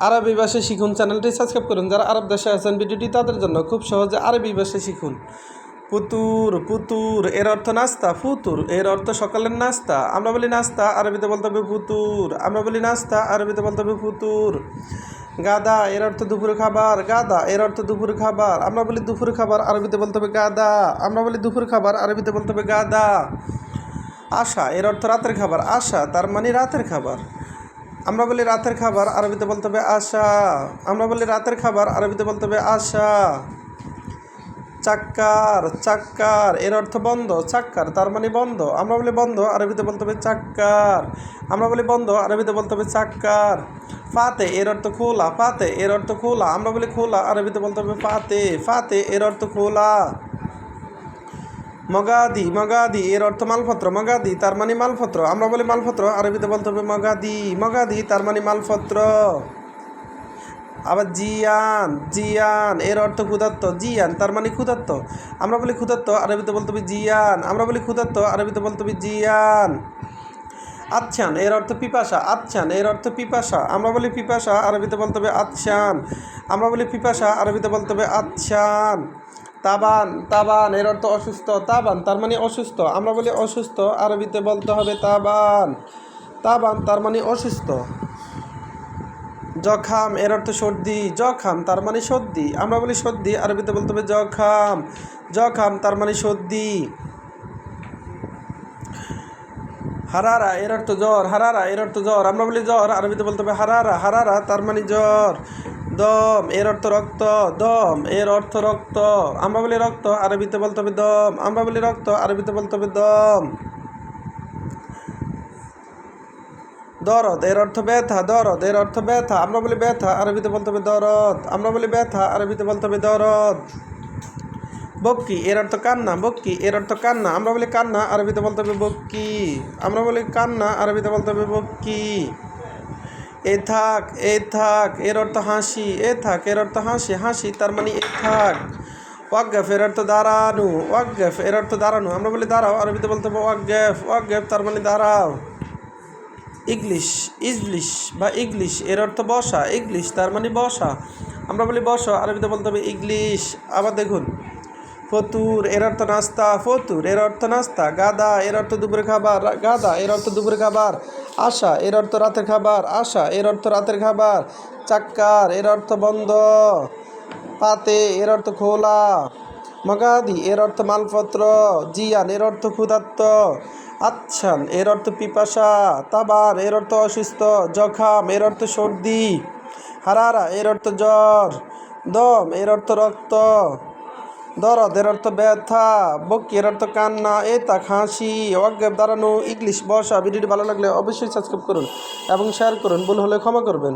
আরবি ভাষা শিখুন, চ্যানেলটি সাবস্ক্রাইব করুন। যারা আরব দেশে আছেন, ভিডিওটি তাদের জন্য খুব সহজে আরবি ভাষা শিখুন। পুতুর পুতুর, এর অর্থ নাস্তা, ফুতুর। এর অর্থ সকালের নাস্তা। আমরা বলি নাস্তা, আরবিতে বলতে হবে পুতুর আমরা বলি নাস্তা, আরবিতে বলতে হবে পুতুর গাদা, এর অর্থ দুপুর খাবার। গাদা, এর অর্থ দুপুর খাবার। আমরা বলি দুপুর খাবার, আরবিতে বলতে হবে গাদা। আমরা বলি দুপুর খাবার, আরবিতে বলতে হবে গাদা। আশা, এর অর্থ রাতের খাবার। আশা, তার মানে রাতের খাবার। আমরা বলি রাতের খাবার, আরবিতে বলতে হবে আশা। আমরা বলি রাতের খাবার, আরবিতে বলতে হবে আশা। চাক্কার চাক্কার, এর অর্থ বন্ধ, চাক্কার, তার মানে বন্ধ। আমরা বলি বন্ধ, আরবিতে বলতে হবে চাক্কার। আমরা বলি বন্ধ, আরবিতে বলতে হবে চাক্কার। ফাতে, এর অর্থ খোলা। ফাতে, এর অর্থ খোলা। আমরা বলি খোলা, আরবিতে বলতে হবে ফাতে। ফাতে, এর অর্থ খোলা। মগাদি মগাদি, এর অর্থ মালপত্র, মগাদি, তার মানে মালপত্র। আমরা বলি মালপত্র, আরবিতে বলতে হবে মগাদি মগাদি, তার মানে মালপত্র। আবার জিয়ান জিয়ান, এর অর্থ ক্ষুধার্ত, জিয়ান, তার মানে ক্ষুধার্ত। আমরা বলি ক্ষুধার্ত, আরবিতে বলতে হবে জিয়ান। আমরা বলি ক্ষুধার্ত, আরবিতে বলতে হবে জিয়ান। আচ্ছান, এর অর্থ পিপাসা, আচ্ছান, এর অর্থ পিপাসা। আমরা বলি পিপাসা, আরবিতে বলতে হবে আচ্ছান। আমরা বলি পিপাসা, আরবিতে বলতে হবে আচ্ছান। তাবান তাবান, এর অর্থ অসুস্থ, তাবান, তার মানে অসুস্থ। আমরা বলি অসুস্থ, আরবিতে বলতে হবে তাবান। তাবান, তার মানে অসুস্থ। জখাম এর অর্থ সর্দি। জখাম তার মানে সর্দি। আমরা বলি সর্দি, আরবিতে বলতে হবে জখাম জখাম তার মানে সর্দি। হারারা, এর অর্থ জ্বর। হারারা, এর অর্থ জ্বর। আমরা বলি জ্বর, আরবিতে বলতে হবে হারারা। হারারা, তার মানে জ্বর। দম, এর অর্থ রক্ত, দম, এর অর্থ রক্ত। আমরা বলি রক্ত, আরবিতে বলতে হবে দম। আমরা বলি রক্ত, আরবিতে বলতে হবে দম। দরদ, এর অর্থ ব্যথা, দরদ, এর অর্থ ব্যথা। আমরা বলি ব্যথা, আরবিতে বলতে হবে দরদ। আমরা বলি ব্যথা, আরবিতে বলতে হবে দরদ। বক্কি, এর অর্থ কান্না, বক্কি, এর অর্থ কান্না। আমরা বলি কান্না, আরবিতে বলতে হবে বক্কি। আমরা বলি কান্না, আরবিতে বলতে হবে বক্কি। এ থাক এ থাক, এর অর্থ হাসি, এ থাক, এর অর্থ হাসি হাসি তার মানে এ থাক। ওয়াকগেফ এর অর্থ দাঁড়ানো ওয়াকগেফ এর অর্থ দাঁড়ানো। আমরা বলি দাঁড়াও, আরবিতে বলতে হবে ওয়াকগেফ ওয়াকগেফ তার মানে দাঁড়াও। ইংলিশ ইংলিশ বা ইংলিশ, এর অর্থ বসা, ইংলিশ তার মানে বসা। আমরা বলি বসো, আরবিতে বলতে হবে ইংলিশ। আবার দেখুন ফতুর এর অর্থ নাস্তা ফতুর এর অর্থ নাস্তা গাদা এর অর্থ দুপুরে খাবার গাদা এর অর্থ দুপুরে খাবার আশা এর অর্থ রাতের খাবার আশা এর অর্থ রাতের খাবার চাক্কার এর অর্থ বন্ধ পাতে এর অর্থ খোলা মগাদি এর অর্থ মালপত্র জিয়ান এর অর্থ ক্ষুধার্ত আচ্ছান এর অর্থ পিপাসা তাবার এর অর্থ অসুস্থ জখাম এর অর্থ সর্দি হারারা এর অর্থ জ্বর দম এর অর্থ রক্ত দরদ এর অর্থ ব্যথা, বকির অর্থ কান্না এতা খাসি। অজ্ঞাপ দাঁড়ানো, ইংলিশ বসা ভিডিওটি ভালো লাগলে অবশ্যই সাবস্ক্রাইব করুন এবং শেয়ার করুন। ভুল হলে ক্ষমা করবেন।